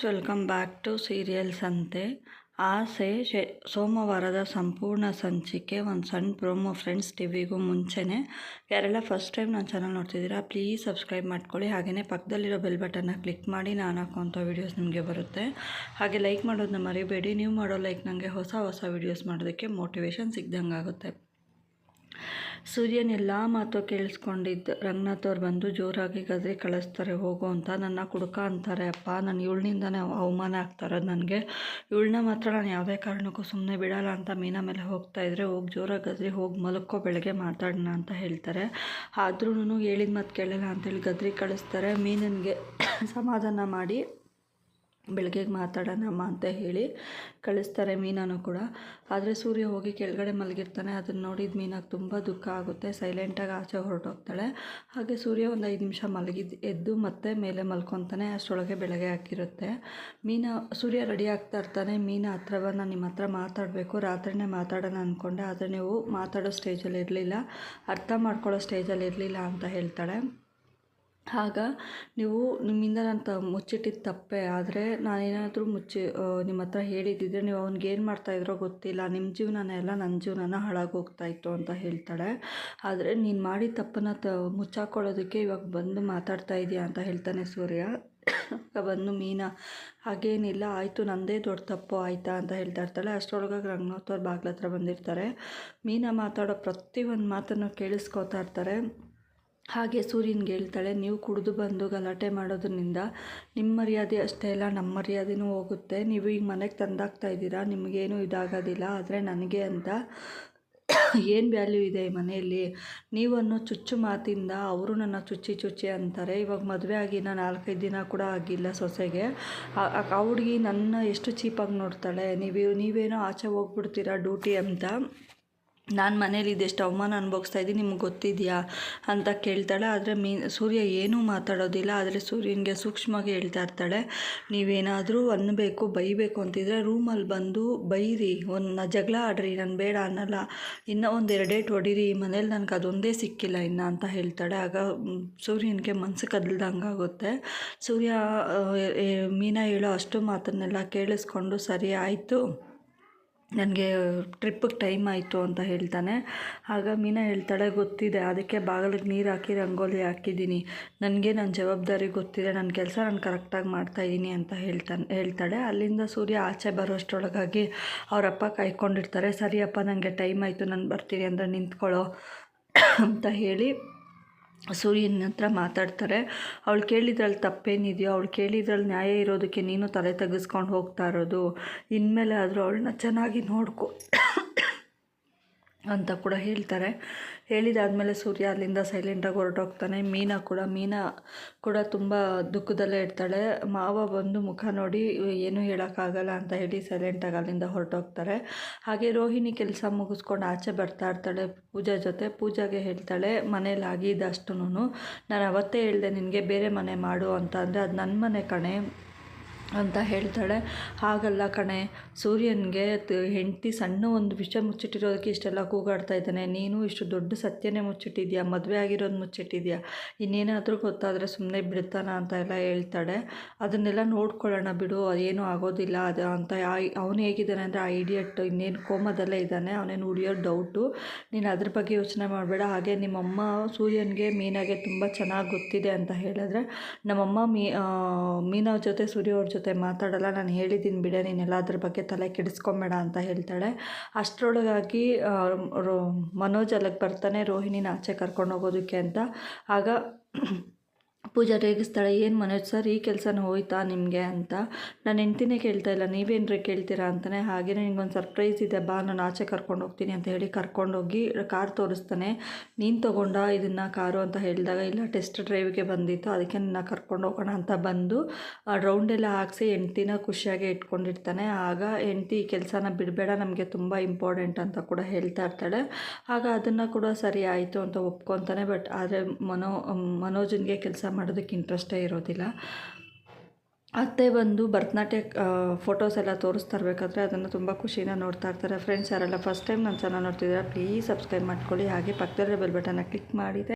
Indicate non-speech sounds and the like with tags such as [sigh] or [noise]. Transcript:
Friends welcome back to serials ಅಂತೆ ಆಸೆ, ಶೆ, ಸೋಮವಾರದ ಸಂಪೂರ್ಣ ಸಂಚಿಕೆ, ಒಂದು ಸಣ್ಣ ಪ್ರೋಮೋ ಫ್ರೆಂಡ್ಸ್ ಟಿವಿಗೂ ಮುಂಚೆನೇ. ಯಾರೆಲ್ಲ ಫಸ್ಟ್ ಟೈಮ್ ನನ್ನ ಚಾನಲ್ ನೋಡ್ತಿದ್ದೀರಾ ಪ್ಲೀಸ್ ಸಬ್ಸ್ಕ್ರೈಬ್ ಮಾಡ್ಕೊಳ್ಳಿ. ಹಾಗೆಯೇ ಪಕ್ಕದಲ್ಲಿರೋ ಬೆಲ್ ಬಟನ್ನ ಕ್ಲಿಕ್ ಮಾಡಿ, ನಾನು ಹಾಕೋಂಥ ವೀಡಿಯೋಸ್ ನಿಮಗೆ ಬರುತ್ತೆ. ಹಾಗೆ ಲೈಕ್ ಮಾಡೋದನ್ನ ಮರಿಬೇಡಿ. ನೀವು ಮಾಡೋ ಲೈಕ್ ನನಗೆ ಹೊಸ ಹೊಸ ವೀಡಿಯೋಸ್ ಮಾಡೋದಕ್ಕೆ ಮೋಟಿವೇಶನ್ ಸಿಗ್ದಂಗೆ ಆಗುತ್ತೆ ಸೂರ್ಯನ ಎಲ್ಲ ಮಾತು ಕೇಳಿಸ್ಕೊಂಡಿದ್ದು. ರಂಗನಾಥ್ ಬಂದು ಜೋರಾಗಿ ಗದ್ರಿ ಕಳಿಸ್ತಾರೆ, ಹೋಗು ಅಂತ. ನನ್ನ ಕುಡುಕ ಅಂತಾರೆ, ಅಪ್ಪ, ನಾನು ಇವಳಿನಿಂದನೇ ಅವಮಾನ ಆಗ್ತಾರದು ನನಗೆ ಇವಳನ್ನ ಮಾತ್ರ ನಾನು ಯಾವುದೇ ಕಾರಣಕ್ಕೂ ಸುಮ್ಮನೆ ಬಿಡಲ್ಲ ಅಂತ ಮೀನಾ ಮೇಲೆ ಹೋಗ್ತಾ ಇದ್ರೆ, ಹೋಗಿ ಜೋರಾಗಿ ಗದರಿ, ಹೋಗಿ ಮಲಕ್ಕೋ ಬೆಳಗ್ಗೆ ಮಾತಾಡೋಣ ಅಂತ ಹೇಳ್ತಾರೆ. ಆದ್ರೂ ಹೇಳಿದ ಮಾತು ಕೇಳಲ್ಲ ಅಂತೇಳಿ ಗದ್ರಿ ಕಳಿಸ್ತಾರೆ. ಮೀನನಿಗೆ [coughs] ಸಮಾಧಾನ ಮಾಡಿ ಬೆಳಗ್ಗೆಗೆ ಮಾತಾಡೋಣಮ್ಮ ಅಂತ ಹೇಳಿ ಕಳಿಸ್ತಾರೆ ಮೀನನ್ನು ಕೂಡ. ಆದರೆ ಸೂರ್ಯ ಹೋಗಿ ಕೆಳಗಡೆ ಮಲಗಿರ್ತಾನೆ. ಅದನ್ನು ನೋಡಿದ ಮೀನಾಗೆ ತುಂಬ ದುಃಖ ಆಗುತ್ತೆ. ಸೈಲೆಂಟಾಗಿ ಆಚೆ ಹೊರಟೋಗ್ತಾಳೆ. ಹಾಗೆ ಸೂರ್ಯ ಒಂದು ಐದು ನಿಮಿಷ ಮಲಗಿದ್ದು ಎದ್ದು ಮತ್ತೆ ಮೇಲೆ ಮಲ್ಕೊತಾನೆ. ಅಷ್ಟರೊಳಗೆ ಬೆಳಗ್ಗೆ ಹಾಕಿರುತ್ತೆ. ಮೀನ, ಸೂರ್ಯ ರೆಡಿ ಆಗ್ತಾ ಇರ್ತಾನೆ. ಮೀನ ಹತ್ರ ನಾನು ನಿಮ್ಮ ಹತ್ರ ಮಾತಾಡಬೇಕು. ರಾತ್ರಿನೇ ಮಾತಾಡೋಣ ಅಂದ್ಕೊಂಡೆ ಆದರೆ ನೀವು ಮಾತಾಡೋ ಸ್ಟೇಜಲ್ಲಿ ಇರಲಿಲ್ಲ. ಅರ್ಥ ಮಾಡ್ಕೊಳ್ಳೋ ಸ್ಟೇಜಲ್ಲಿ ಇರಲಿಲ್ಲ ಅಂತ ಹೇಳ್ತಾಳೆ. ಆಗ ನೀವು ನಿಮ್ಮಿಂದ ನಾನು ತ ಮುಚ್ಚಿಟ್ಟಿದ್ದು ತಪ್ಪೇ, ಆದರೆ ನಾನೇನಾದರೂ ಮುಚ್ಚಿ ನಿಮ್ಮ ಹತ್ರ ಹೇಳಿದ್ದಿದ್ರೆ ನೀವು ಅವ್ನಿಗೆ ಏನು ಮಾಡ್ತಾಯಿದ್ರೋ ಗೊತ್ತಿಲ್ಲ ನಿಮ್ಮ ಜೀವನನೇ ಎಲ್ಲ ನನ್ನ ಜೀವನನ ಹಾಳಾಗೋಗ್ತಾಯಿತ್ತು ಅಂತ ಹೇಳ್ತಾಳೆ. ಆದರೆ ನೀನು ಮಾಡಿದ ತಪ್ಪನ್ನು ತ ಮುಚ್ಚಾಕೊಳ್ಳೋದಕ್ಕೆ ಇವಾಗ ಬಂದು ಮಾತಾಡ್ತಾ ಇದೆಯಾ ಅಂತ ಹೇಳ್ತಾನೆ ಸೂರ್ಯ. [coughs] ಬಂದು ಮೀನಾ, ಹಾಗೇನಿಲ್ಲ, ಆಯಿತು ನನ್ನದೇ ದೊಡ್ಡ ತಪ್ಪು ಆಯಿತಾ? ಅಂತ ಹೇಳ್ತಾ ಇರ್ತಾಳೆ. ಅಷ್ಟರೊಳಗೆ ರಂಗನಾಥ್ ಬಾಗ್ಲ ಹತ್ರ ಬಂದಿರ್ತಾರೆ. ಮೀನಾ ಮಾತಾಡೋ ಪ್ರತಿಯೊಂದು ಮಾತನ್ನು ಕೇಳಿಸ್ಕೋತಾ ಇರ್ತಾರೆ. ಹಾಗೆ ಸೂರ್ಯನ್ಗೆ ಹೇಳ್ತಾಳೆ, ನೀವು ಕುಡಿದು ಬಂದು ಗಲಾಟೆ ಮಾಡೋದ್ರಿಂದ ನಿಮ್ಮ ಮರ್ಯಾದೆ ಅಷ್ಟೇ ಅಲ್ಲ ನಮ್ಮ ಮರ್ಯಾದೆನೂ ಹೋಗುತ್ತೆ. ನೀವು ಈಗ ಮನೆಗೆ ತಂದಾಗ್ತಾ ಇದ್ದೀರಾ, ನಿಮಗೇನು ಇದಾಗೋದಿಲ್ಲ. ಆದರೆ ನನಗೆ ಅಂತ [coughs] ಏನು ವ್ಯಾಲ್ಯೂ ಇದೆ ಈ ಮನೆಯಲ್ಲಿ? ನೀವು ಚುಚ್ಚು ಮಾತಿಂದ ಅವರು ನನ್ನ ಚುಚ್ಚಿ ಚುಚ್ಚಿ ಅಂತಾರೆ. ಇವಾಗ ಮದುವೆ ಆಗಿ ನಾನು ನಾಲ್ಕೈದು ದಿನ ಕೂಡ ಆಗಿಲ್ಲ ಸೊಸೆಗೆ. ಆ ಹುಡುಗಿ ನನ್ನ ಎಷ್ಟು ಚೀಪಾಗಿ ನೋಡ್ತಾಳೆ? ನೀವು, ನೀವೇನೋ ಆಚೆ ಹೋಗ್ಬಿಡ್ತೀರಾ ಡ್ಯೂಟಿ ಅಂತ. ನಾನು ಮನೇಲಿ ಇದೆಷ್ಟು ಅವಮಾನ ಅನುಭವಿಸ್ತಾ ಇದ್ದೀನಿ, ನಿಮ್ಗೆ ಗೊತ್ತಿದೆಯಾ ಅಂತ ಕೇಳ್ತಾಳೆ. ಆದರೆ ಮೀ, ಸೂರ್ಯ ಏನೂ ಮಾತಾಡೋದಿಲ್ಲ, ಆದರೆ ಸೂರ್ಯನಿಗೆ ಸೂಕ್ಷ್ಮವಾಗಿ ಹೇಳ್ತಾ ಇರ್ತಾಳೆ. ನೀವೇನಾದರೂ ಅನ್ನಬೇಕು, ಬೈಬೇಕು ಅಂತಿದ್ರೆ ರೂಮಲ್ಲಿ ಬಂದು ಬೈರಿ, ಒಂದು ಜಗಳ ಆಡ್ರಿ, ನಾನು ಬೇಡ ಅನ್ನಲ್ಲ. ಇನ್ನೂ ಒಂದು ಎರಡೇಟ್ ಹೊಡೀರಿ ಮನೇಲಿ ನನಗೆ ಅದೊಂದೇ ಸಿಕ್ಕಿಲ್ಲ ಇನ್ನು ಅಂತ ಹೇಳ್ತಾಳೆ. ಆಗ ಸೂರ್ಯನಿಗೆ ಮನಸ್ಸು ಕದಲ್ದಂಗೆ ಆಗುತ್ತೆ. ಸೂರ್ಯ ಮೀನಾ ಹೇಳೋ ಅಷ್ಟು ಮಾತನ್ನೆಲ್ಲ ಕೇಳಿಸ್ಕೊಂಡು ಸರಿ, ಆಯಿತು. ನನಗೆ ಟ್ರಿಪ್ಪಿಗೆ ಟೈಮ್ ಆಯಿತು ಅಂತ ಹೇಳ್ತಾನೆ. ಆಗ ಮೀನಾ ಹೇಳ್ತಾಳೆ, ಗೊತ್ತಿದೆ, ಅದಕ್ಕೆ ಬಾಗಿಲಿಗೆ ನೀರು ಹಾಕಿ, ರಂಗೋಲಿ ಹಾಕಿದ್ದೀನಿ. ನನಗೆ ನನ್ನ ಜವಾಬ್ದಾರಿ ಗೊತ್ತಿದೆ, ನನ್ನ ಕೆಲಸ ನಾನು ಕರೆಕ್ಟಾಗಿ ಮಾಡ್ತಾಯಿದ್ದೀನಿ ಅಂತ ಹೇಳ್ತಾನೆ, ಹೇಳ್ತಾಳೆ. ಅಲ್ಲಿಂದ ಸೂರ್ಯ ಆಚೆ ಬರೋಷ್ಟರೊಳಗಾಗಿ ಅವರಪ್ಪ ಕಾಯ್ಕೊಂಡಿರ್ತಾರೆ, ಸರಿಯಪ್ಪ ನನಗೆ ಟೈಮ್ ಆಯಿತು, ನಾನು ಬರ್ತೀನಿ, ಅಂದರೆ ನಿಂತ್ಕೊಳ್ಳೋ ಅಂತ ಹೇಳಿ ಸೂರ್ಯನ ಹತ್ರ ಮಾತಾಡ್ತಾರೆ. ಅವಳು ಕೇಳಿದ್ರಲ್ಲಿ ತಪ್ಪೇನಿದೆಯೋ, ಅವಳು ಕೇಳಿದ್ರಲ್ಲಿ ನ್ಯಾಯ ಇರೋದಕ್ಕೆ ನೀನು ತಲೆ ತೆಗೆಸ್ಕೊಂಡು ಹೋಗ್ತಾ ಇರೋದು. ಇನ್ಮೇಲೆ ಆದರೂ ಅವಳನ್ನ ಚೆನ್ನಾಗಿ ನೋಡ್ಕೊ. ಅಂತ ಕೂಡ ಹೇಳ್ತಾರೆ. ಹೇಳಿದಾದಮೇಲೆ ಸೂರ್ಯ ಅಲ್ಲಿಂದ ಸೈಲೆಂಟಾಗಿ ಹೊರಟೋಗ್ತಾನೆ. ಮೀನಾ ಕೂಡ ಮೀನಾ ಕೂಡ ತುಂಬ ದುಃಖದಲ್ಲೇ ಇರ್ತಾಳೆ. ಮಾವ ಬಂದು ಮುಖ ನೋಡಿ, ಏನೂ ಹೇಳೋಕ್ಕಾಗಲ್ಲ ಅಂತ ಹೇಳಿ ಸೈಲೆಂಟಾಗಿ ಅಲ್ಲಿಂದ ಹೊರಟೋಗ್ತಾರೆ. ಹಾಗೆ ರೋಹಿಣಿ ಕೆಲಸ ಮುಗಿಸ್ಕೊಂಡು ಆಚೆ ಬರ್ತಾ ಇರ್ತಾಳೆ ಪೂಜಾ ಜೊತೆ. ಪೂಜಾಗೆ ಹೇಳ್ತಾಳೆ, ಮನೇಲಿ ಆಗಿದ್ದಷ್ಟು ನಾನು ಅವತ್ತೇ ಹೇಳಿದೆ ನಿನಗೆ ಬೇರೆ ಮನೆ ಮಾಡು ಅಂತ ಅಂದರೆ ಅದು ನನ್ನ ಮನೆ ಕಣೆ. ಅಂತ ಹೇಳ್ತಾಳೆ. ಹಾಗಲ್ಲ ಕಣೆ, ಸೂರ್ಯನಿಗೆ ಹೆಂಡತಿ ಸಣ್ಣ ಒಂದು ವಿಷಯ ಮುಚ್ಚಿಟ್ಟಿರೋದಕ್ಕೆ ಇಷ್ಟೆಲ್ಲ ಕೂಗಾಡ್ತಾ ಇದ್ದಾನೆ. ನೀನು ಇಷ್ಟು ದೊಡ್ಡ ಸತ್ಯನೇ ಮುಚ್ಚಿಟ್ಟಿದ್ಯಾ? ಮದುವೆ ಆಗಿರೋದು ಮುಚ್ಚಿಟ್ಟಿದ್ಯಾ? ಇನ್ನೇನಾದರೂ ಗೊತ್ತಾದರೆ ಸುಮ್ಮನೆ ಬಿಡ್ತಾನ ಅಂತ ಎಲ್ಲ ಹೇಳ್ತಾಳೆ. ಅದನ್ನೆಲ್ಲ ನೋಡ್ಕೊಳ್ಳೋಣ ಬಿಡು ಅದೇನೂ ಆಗೋದಿಲ್ಲ ಅದು ಅಂತ ಅವನು ಹೇಗಿದ್ದಾನೆ ಅಂದರೆ ಆ ಇಡಿಯಟ್ ಇನ್ನೇನು ಕೋಮದಲ್ಲೇ ಇದ್ದಾನೆ, ಅವನೇನು ಉಳಿಯೋ ಡೌಟು. ನೀನು ಅದ್ರ ಬಗ್ಗೆ ಯೋಚನೆ ಮಾಡಬೇಡ. ಹಾಗೆ ನಿಮ್ಮಮ್ಮ ಸೂರ್ಯನಿಗೆ ಮೀನಾಗೆ ತುಂಬ ಚೆನ್ನಾಗಿ ಗೊತ್ತಿದೆ ಅಂತ ಹೇಳಿದ್ರೆ, ನಮ್ಮಮ್ಮ ಮೀ ಮೀನವ್ರ ಜೊತೆ ಸೂರ್ಯ ಅವ್ರ ಜೊತೆ ಜೊತೆ ಮಾತಾಡಲ್ಲ, ನಾನು ಹೇಳಿದ್ದೀನಿ ಬಿಡ, ನೀನೆಲ್ಲ ಅದ್ರ ಬಗ್ಗೆ ತಲೆ ಕೆಡಿಸ್ಕೊಂಬೇಡ ಅಂತ ಹೇಳ್ತಾಳೆ. ಅಷ್ಟರೊಳಗಾಗಿ ಮನೋಜ್ ಅಲ್ಲಿಗೆ ಬರ್ತಾನೆ, ರೋಹಿಣಿನ ಆಚೆ ಕರ್ಕೊಂಡು ಹೋಗೋದಕ್ಕೆ ಅಂತ. ಆಗ ಪೂಜಾ ರೇಗಿಸ್ತಾಳೆ, ಏನು ಮನೋಜ್ ಸರ್, ಈ ಕೆಲಸನ ಹೋಯ್ತಾ ನಿಮಗೆ ಅಂತ? ನಾನು ಹೆಂಡ್ತಿನೇ ಕೇಳ್ತಾ ಇಲ್ಲ, ನೀವೇನರ ಕೇಳ್ತೀರಾ ಅಂತಲೇ ಹಾಗೆಯೇ ಒಂದು ಸರ್ಪ್ರೈಸ್ ಇದೆ, ಬಾ, ನಾನು ಆಚೆ ಕರ್ಕೊಂಡು ಹೋಗ್ತೀನಿ ಅಂತ ಹೇಳಿ ಕರ್ಕೊಂಡೋಗಿ ಕಾರ್ ತೋರಿಸ್ತಾನೆ. ನೀನು ತೊಗೊಂಡ ಇದನ್ನು ಕಾರು ಅಂತ ಹೇಳಿದಾಗ, ಇಲ್ಲ ಟೆಸ್ಟ್ ಡ್ರೈವ್ಗೆ ಬಂದಿತ್ತು, ಅದಕ್ಕೆ ನಿನ್ನ ಕರ್ಕೊಂಡು ಹೋಗೋಣ ಅಂತ ಬಂದು ರೌಂಡೆಲ್ಲ ಹಾಕ್ಸಿ ಹೆಂಡ್ತಿನ ಖುಷಿಯಾಗಿ ಇಟ್ಕೊಂಡಿರ್ತಾನೆ. ಆಗ ಹೆಂಡ್ತಿ ಈ ಕೆಲಸನ ಬಿಡಬೇಡ, ನಮಗೆ ತುಂಬ ಇಂಪಾರ್ಟೆಂಟ್ ಅಂತ ಕೂಡ ಹೇಳ್ತಾ ಇರ್ತಾಳೆ. ಆಗ ಅದನ್ನು ಕೂಡ ಸರಿ ಆಯಿತು ಅಂತ ಒಪ್ಕೊತಾನೆ. ಬಟ್ ಆದರೆ ಮನೋ, ಮನೋಜನ್ಗೆ ಕೆಲಸ ಮಾಡೋದಕ್ಕೆ ಇಂಟ್ರೆಸ್ಟೇ ಇರೋದಿಲ್ಲ. ಅತ್ತೆ ಬಂದು ಭರತನಾಟ್ಯ ಫೋಟೋಸ್ ಎಲ್ಲ ತೋರಿಸ್ತಾ ಇರಬೇಕಾದ್ರೆ ಅದನ್ನು ತುಂಬ ಖುಷಿನ ನೋಡ್ತಾ ಇರ್ತಾರೆ. ಫ್ರೆಂಡ್ಸ್ ಯಾರೆಲ್ಲ ಫಸ್ಟ್ ಟೈಮ್ ನನ್ನ ಚಾನಲ್ ನೋಡ್ತಿದ್ದಾರೆ ಪ್ಲೀಸ್ ಸಬ್ಸ್ಕ್ರೈಬ್ ಮಾಡ್ಕೊಳ್ಳಿ. ಹಾಗೆ ಪಕ್ಕದಲ್ಲೇ ಬೆಲ್ ಬಟನ್ನ ಕ್ಲಿಕ್ ಮಾಡಿದೆ